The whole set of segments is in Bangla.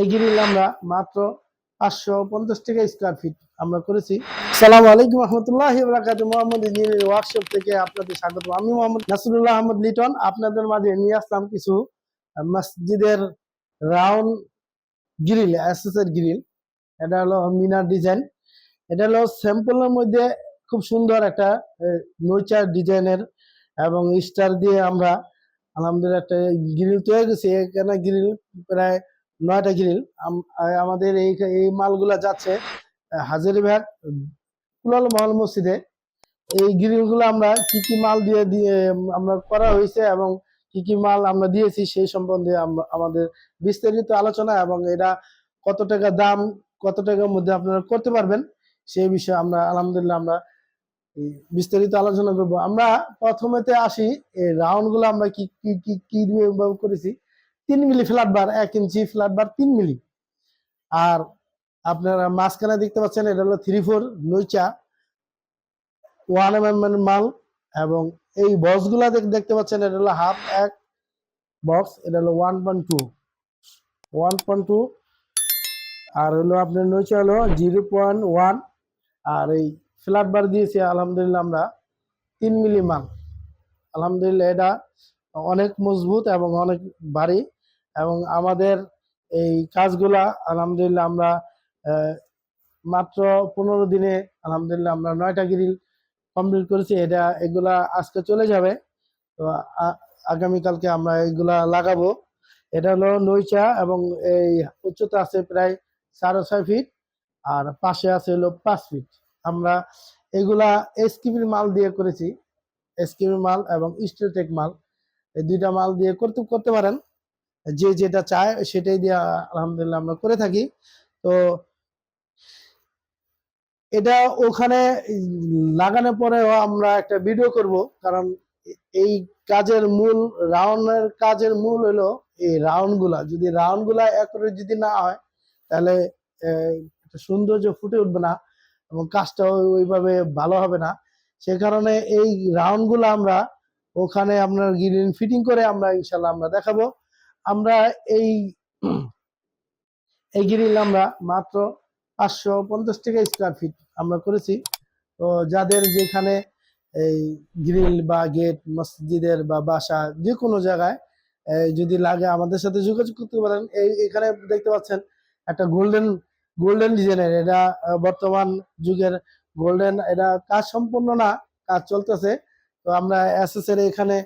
এই গ্রিল আমরা মাত্র পাঁচশো পঞ্চাশ টাকা স্কোয়ার ফিট আমরা করেছি। সালাম আলাইকুম রহমতুল্লাহ বরাকাত। মোহাম্মদ ইঞ্জিনিয়ারিং ওয়ার্কশপ থেকে আপনাদের স্বাগত। আমি মোহাম্মদ নাসরুল্লাহ আহমদ লিটন। আপনাদের মাঝে নিয়ে আসলাম কিছু মসজিদের রাউন্ড গ্রিল এসএসের গ্রিল এটা হলো মিনার ডিজাইন এটা হলো স্যাম্পলের মধ্যে খুব সুন্দর একটা নৈচার ডিজাইনের এবং স্টার দিয়ে আমরা আলহামদুলিল্লাহ একটা গ্রিল তৈরি করেছি। এখানে গ্রিল প্রায় নয়টা গ্রিল। আমাদের এই এই মালগুলা যাচ্ছে হাজারিবাগ কুলাল মহল মসজিদে। এই গ্রিলগুলো আমরা কি কি মাল দিয়ে দিয়ে আমরা করা হয়েছে এবং কি কি মাল আমরা দিয়েছি সেই সম্বন্ধে আমাদের বিস্তারিত আলোচনা এবং এটা কত টাকা দাম, কত টাকার মধ্যে আপনারা করতে পারবেন সেই বিষয়ে আমরা, আলহামদুলিল্লাহ আমরা বিস্তারিত আলোচনা করব। আমরা প্রথমেতে আসি, এই রাউন্ডগুলো আমরা কি কি কি কি দিয়ে ব্যবহার করেছি। তিন মিলি ফ্ল্যাট বার এক ইঞ্চি ফ্ল্যাট বার তিন মিলি। আর আপনারা মাঝখানে দেখতে পাচ্ছেন, এটা হলো three four no one M M মাল এবং এই বক্সগুলা দেখতে পাচ্ছেন, এটা হলো হাফ এক বক্স এটা হলো one point two one point two আর হলো আপনার নৈচা হলো জিরো পয়েন্ট ওয়ান আর এই ফ্ল্যাট বার দিয়েছি, আলহামদুলিল্লাহ আমরা তিন মিলি মাল। আলহামদুলিল্লাহ এটা অনেক মজবুত এবং অনেক ভারী। এবং আমাদের এই কাজগুলা, আলহামদুলিল্লাহ আমরা মাত্র পনেরো দিনে, আলহামদুলিল্লাহ আমরা নয়টা গ্রিল কমপ্লিট করেছি, এটা, এগুলা আজকে চলে যাবে। তো আগামীকালকে আমরা এগুলা লাগাবো। এটা হলো নৈচা এবং এই উচ্চতা আছে প্রায় সাড়ে ছয় ফিট, আর পাশে আছে হলো পাঁচ ফিট। আমরা এগুলা এসকিবির মাল দিয়ে করেছি এসকিবির মাল এবং স্টিলটেক মাল। এই দুইটা মাল দিয়ে করতে করতে পারেন। যে যেটা চায় সেটাই দিয়ে আলহামদুলিল্লাহ আমরা করে থাকি। তো এটা ওখানে লাগানোর পরেও আমরা একটা ভিডিও করব, কারণ এই কাজের মূল রাউন্ডের কাজের মূল হলো এই রাউন্ডগুলা যদি রাউন্ডগুলা একরে যদি না হয়, তাহলে সৌন্দর্য ফুটে উঠবে না এবং কাজটা ওইভাবে ভালো হবে না। সে কারণে এই রাউন্ডগুলো আমরা ওখানে আপনার গ্রিল ফিটিং করে আমরা ইনশাল্লাহ আমরা দেখাবো। আমরা এই এই গ্রিল আমরা মাত্র পাঁচশো পঞ্চাশ টাকা স্কোয়ার ফিট আমরা করেছি। তো যাদের যেখানে এই গ্রিল বা গেট, মসজিদের বা বাসা যে কোনো জায়গায় যদি লাগে আমাদের সাথে যোগাযোগ করতে পারেন। এই এখানে দেখতে পাচ্ছেন একটা গোল্ডেন গোল্ডেন ডিজাইনের এটা বর্তমান যুগের গোল্ডেন এটা কাজ সম্পূর্ণ না, কাজ চলতেছে। তো আমরা এসএস এর এখানে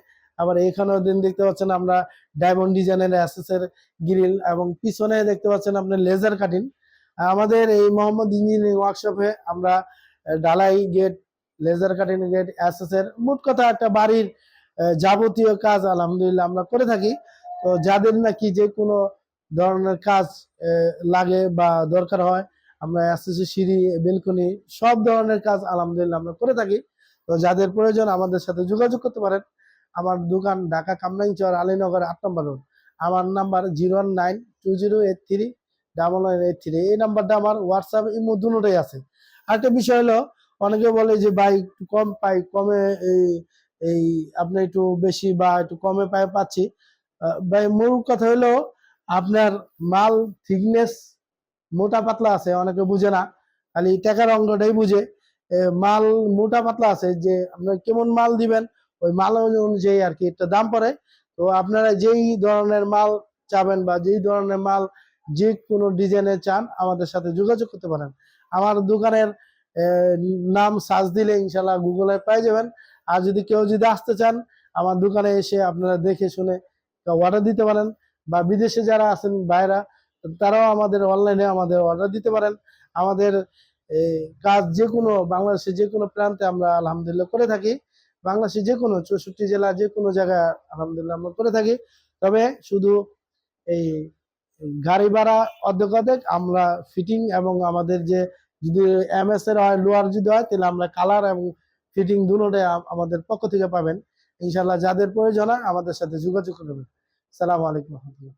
আবার এখানেও দিন দেখতে পাচ্ছেন আমরা ডায়মন্ড ডিজাইনের এর গ্রিল এবং পিছনে দেখতে পাচ্ছেন আপনার লেজার কাটিং আমাদের এই মোহাম্মদ ইঞ্জিনিয়ারিং ওয়ার্কশপে আমরা ঢালাই গেট লেজার কাটিং গেটের মোট কথা একটা বাড়ির যাবতীয় কাজ আলহামদুলিল্লাহ আমরা করে থাকি। তো যাদের নাকি যে কোনো ধরনের কাজ লাগে বা দরকার হয়, আমরা এসএসসি সিঁড়ি, বেলকনি, সব ধরনের কাজ আলহামদুলিল্লাহ আমরা করে থাকি। তো যাদের প্রয়োজন আমাদের সাথে যোগাযোগ করতে পারেন। আমার দোকান ঢাকা কামরাঙ্গচর আলীনগর আট নম্বর রোড। আমার number zero one nine two zero eight three double nine eight three. এই নাম্বারটা আমার হোয়াটসঅ্যাপ, ইমো দুটোটাই আছে। আরেকটা বিষয় হলো, অনেকে বলে যে, ভাই, একটু কম পাই, কমে এই এই আপনি একটু বেশি বা একটু কমে পাই, পাচ্ছি। ভাই, মূল কথা হলো, আপনার মাল থিকনেস মোটা পাতলা আছে, অনেকে বুঝে না। খালি টাকার অঙ্গটাই বুঝে। মাল মোটা পাতলা আছে, যে আপনার কেমন মাল দিবেন ওই মাল অনুযায়ী আর কি একটা দাম পড়ে। তো আপনারা যেই ধরনের মাল চাবেন বা যেই ধরনের মাল যে কোনো ডিজাইনের চান, আমাদের সাথে যোগাযোগ করতে পারেন। আমার দোকানের নাম সার্চ দিলে ইনশাল্লাহ গুগলে পেয়ে যাবেন। আর যদি কেউ যদি আসতে চান, আমার দোকানে এসে আপনারা দেখে শুনে অর্ডার দিতে পারেন। বা বিদেশে যারা আছেন বাইরা তারাও আমাদের অনলাইনে আমাদের অর্ডার দিতে পারেন। আমাদের কাজ যে কোনো বাংলাদেশের যে কোনো প্রান্তে আমরা আলহামদুলিল্লাহ করে থাকি। বাংলাদেশের যে কোনো চৌষট্টি জেলা যে কোনো জায়গায় আলহামদুলিল্লাহ আমরা করে থাকি। তবে শুধু এই গাড়ি ভাড়া অর্ধেক অর্ধেক আমরা ফিটিং এবং আমাদের যে যদি এমএস এর হয় লোয়ার যদি হয়, তাহলে আমরা কালার এবং ফিটিং দুটোটাই আমাদের পক্ষ থেকে পাবেন। ইনশাল্লাহ যাদের প্রয়োজন হয় আমাদের সাথে যোগাযোগ করবেন। সালাম আলাইকুম রহমতুল্লাহ।